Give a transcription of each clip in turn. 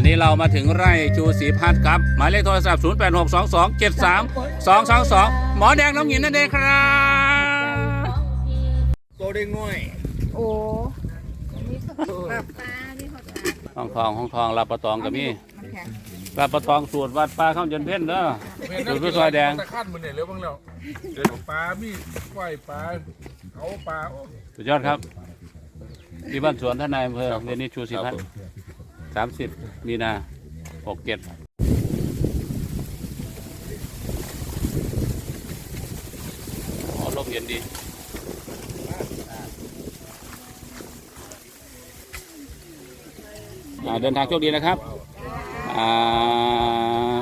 อันนี้เรามาถึงไร่ชูศรีพัฒน์ครับ หมายเลขโทรศัพท์ 0 8 6 2 2 7 3 2 2 2 หมอแดงน้องหญิงนั่นเองครับตัวเด็กน้อยโอ้ห้องทองห้องทองลาปะตองกับมี่ลาปะตองสูตรวัดปลาข้าวเย็นเพ่นเด้อสูตรพี่ซอยแดงตะขั้นมันเนี่ยเร็วบ้างแล้วเดี๋ยวปลามีไหวปลาเขาปลาโอ้สุดยอดครับที่บ้านสวนท่านนายอำเภอเรนนี่ชูศรีพัฒน์ สามสิบมีนาหกเจ็ดอ๋อลมเย็นดีอ่าเดินทางโชคดีนะครับอ่า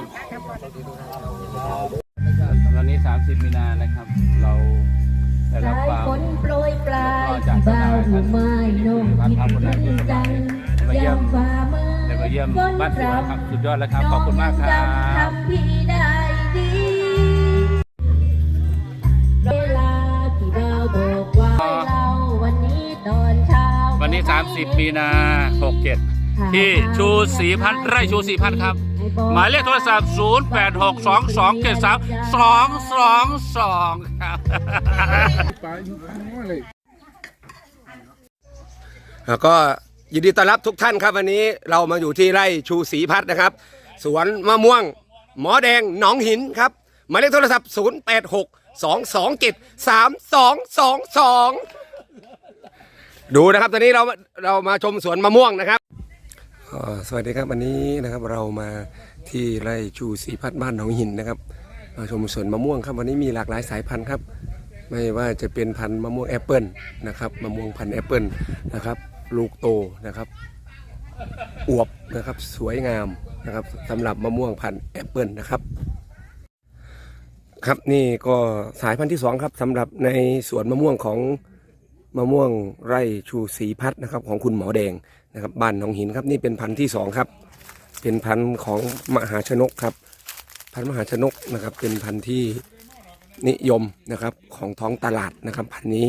วันนี้ 30 มีนานะครับ เราได้รับสายความฝนโปรยปลายที่บ้าวหมู่ไม้นงคิดถึงจังยามฟ้ามืดได้มา เยี่ยมฝนบ้านสพวนรำครับสุดยอดแล้วครับขอบคุณมากครับทำพี่ได้ดีเวลาที่ดาวบอกว่าให้เราวันนี้ตอนเช้าวันนี้ 30 มีนา 67 ที่ชูศรีพัฒน์ไร่ชูศรีพัฒน์ครับ หมายเลขโทรศัพท์ 0 8 6 2 2 7 3 2 2 2 ครับปลาอยู่ข้างน้อยเลยแล้วก็ ยินดีต้อนรับทุกท่านครับวันนี้เรามาอยู่ที่ไร่ชูศรีพัฒน์นะครับ สวนมะม่วง หมอแดงหนองหินครับหมายเลขโทรศัพท์ 0 8 6 2 2 7 3 2 2 2 ดูนะครับ ตอนนี้เราเรามาชมสวนมะม่วงนะครับอ่าสวัสดีครับวันนี้นะครับเรามาที่ไร่ชูศรีพัฒน์บ้านหนองหินนะครับมาชมสวนมะม่วงครับวันนี้มีหลากหลายสายพันธุ์ครับ ไม่ว่าจะเป็นพันธุ์มะม่วงแอปเปิลนะครับมะม่วงพันธุ์แอปเปิลนะครับ ลูกโตนะครับอวบนะครับสวยงามนะครับสำหรับมะม่วงพันธุ์แอปเปิลนะครับ ครับนี่ก็สายพันธุ์ที่สองครับสำหรับในสวนมะม่วงของมะม่วงไร่ชูศรีพัฒน์นะครับ ของคุณหมอแดงนะครับบ้านหนองหินครับนี่เป็นพันธุ์ที่สองครับ เป็นพันธุ์ของมหาชนกครับ พันธุ์มหาชนกนะครับ เป็นพันธุ์ที่นิยมนะครับของท้องตลาดนะครับ พันธุ์นี้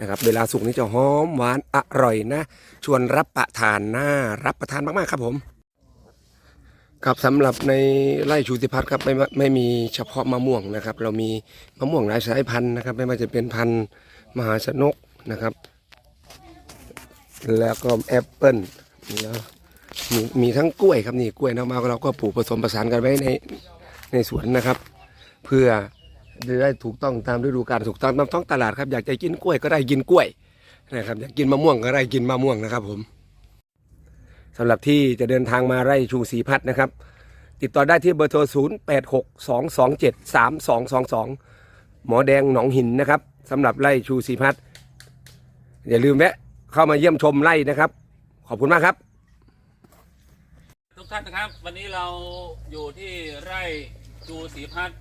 นะครับเวลาสุกนี่จะหอมหวานอร่อยนะ ชวนรับประทานน่ารับประทานมากๆครับผม ครับสำหรับในไร่ชูติพัฒน์ครับไม่ไม่มีเฉพาะมะม่วงนะครับ เรามีมะม่วงหลายสายพันธุ์นะครับ ไม่ว่าจะเป็นพันธุ์มหาชนกนะครับ แล้วก็แอปเปิ้ลแล้วมีมีทั้งกล้วยครับนี่กล้วยน้ำมาเราก็ปลูกผสมผสานกันไว้ในในสวนนะครับ เพื่อ จะได้ถูกต้องตามฤดูกาลถูกต้องตามท้องตลาดครับอยากจะกินกล้วยก็ได้กินกล้วยนะครับอยากกินมะม่วงก็ได้กินมะม่วงนะครับผมสำหรับที่จะเดินทางมาไร่ชูศรีพัฒน์นะครับ ติดต่อได้ที่เบอร์โทร 0 8 6 2 2 7 3 2 2 2 หมอแดงหนองหินนะครับสำหรับไร่ชูศรีพัฒน์อย่าลืมแวะเข้ามาเยี่ยมชมไร่นะครับ ขอบคุณมากครับทุกท่านนะครับ วันนี้เราอยู่ที่ไร่จูศรีพัฒน์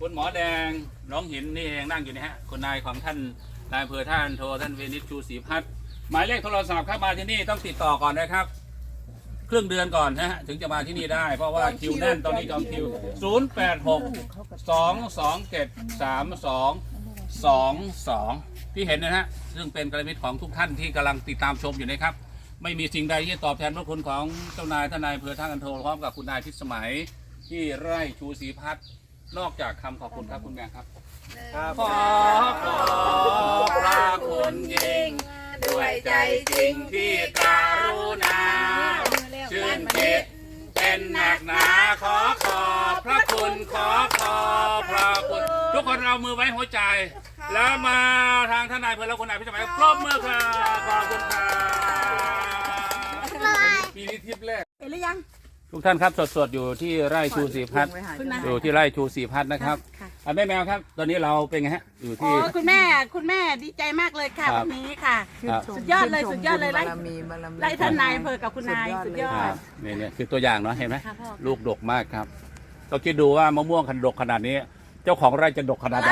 คุณหมอแดงน้องหินนี่เองนั่งอยู่นี่ฮะคนนายของท่านนายอำเภอท่านโทท่านเวนิชจูศรีพัฒน์หมายเลขโทรศัพท์ครับมาที่นี่ต้องติดต่อก่อนนะครับครึ่งเดือนก่อนนะฮะถึงจะมาที่นี่ได้ เพราะว่าคิวแน่นตอนนี้จองคิว 0 8 6 2 2 7 3 2 2 2 ที่เห็นนะฮะซึ่งเป็นกระมิตของทุกท่านที่กำลังติดตามชมอยู่นะครับ ไม่มีสิ่งใดที่จะตอบแทนพระคุณของเจ้านายทนายอำเภอท่ากันโทพร้อมกับคุณนายพิสมัยที่ไร่ชูศรีพัฒน์ นอกจากคำขอบคุณครับคุณแม่ครับขอขอบพระคุณยิ่ง ด้วยใจจริงที่การุณา ชื่นจิตเป็นหนักหนาขอขอบพระคุณขอขอบพระคุณ ทุกคนเอามือไว้หัวใจ แล้วมาทางทนายอำเภอและคุณนายพิสมัยปรบมือครับขอบคุณครับปีนี้ทริปแรก เห็นหรือยัง ทุกท่านครับสดๆอยู่ที่ไร่ชูศรีพัฒน์อยู่ที่ไร่ชูศรีพัฒน์นะครับอะแม่แมวครับ ตอนนี้เราเป็นไงฮะอยู่โอ้ที่คุณแม่คุณแม่ดีใจมากเลยค่ะครับวันนี้ค่ะ ครับ สุดยอดเลยสุดยอดเลยไล่บารมีบารมี ไล่ท่านนายอำเภอกับคุณนายสุดยอคดรับนี่เนี่ยคือตัวอย่างเนาะเห็นไหมค่ะพ่อ ลูกดกมากครับต้องคิดดูว่ามะม่วงขนาดดกขนาดนี้ เจ้าของไร่จะดกขนาดไหน